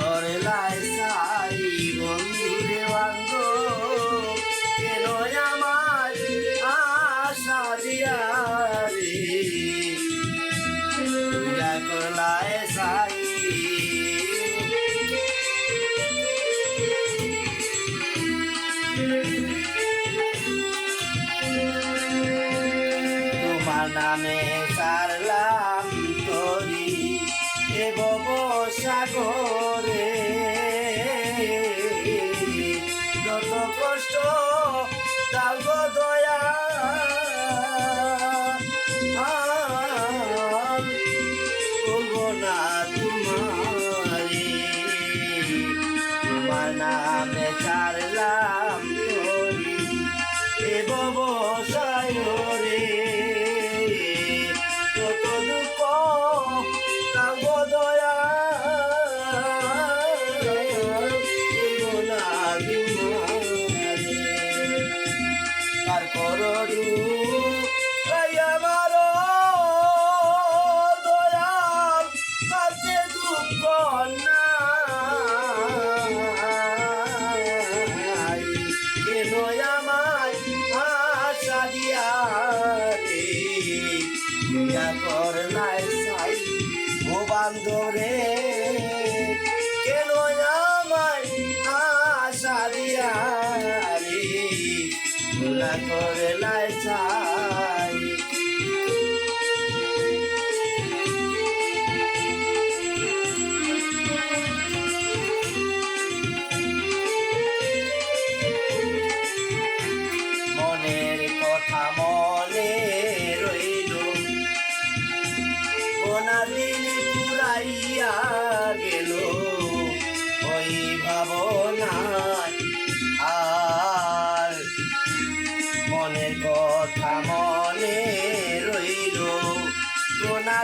তোর লাইসাই বন্ধুরে অঙ্গ কেন আমার আশা দিয়া রে তোর লাইসাই তোমার নামে সারলাম এ সাগরে। যত কষ্ট দাও দয়া। না তোমারে। তোমার নামে ছাড়লাম তরি। এ ব্যবসায় রে ভোলা করলাই চাই। মনের কথা মনে রইল। দিন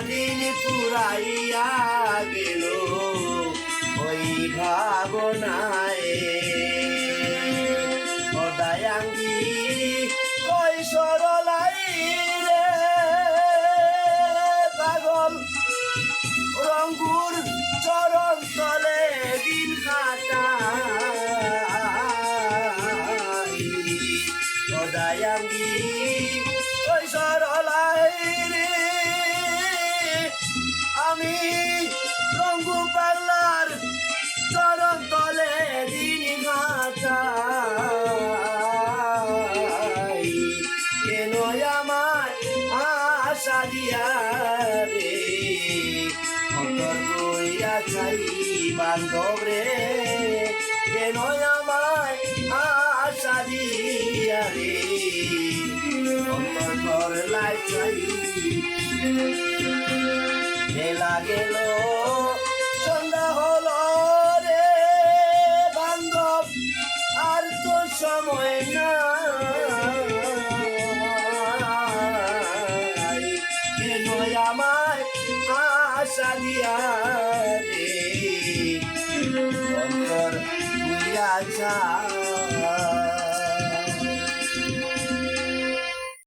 দিন পুরাইয়া গেল ওই ভাবনায়। সদায়াঙ্গি ওই সরলাই রে। পাগল রঙ্গুর দিন কাটাই। সদায়াঙ্গি ঘাটাই কেন আমার আশা দিয়া রে? অন্তর বইয়া চাই বান্ধব রে। কেন আমায় আশা দিয়া রে? অন্তর করলাই চাই। বেলা গেল কালিয়া রে। অন্তর বুঝা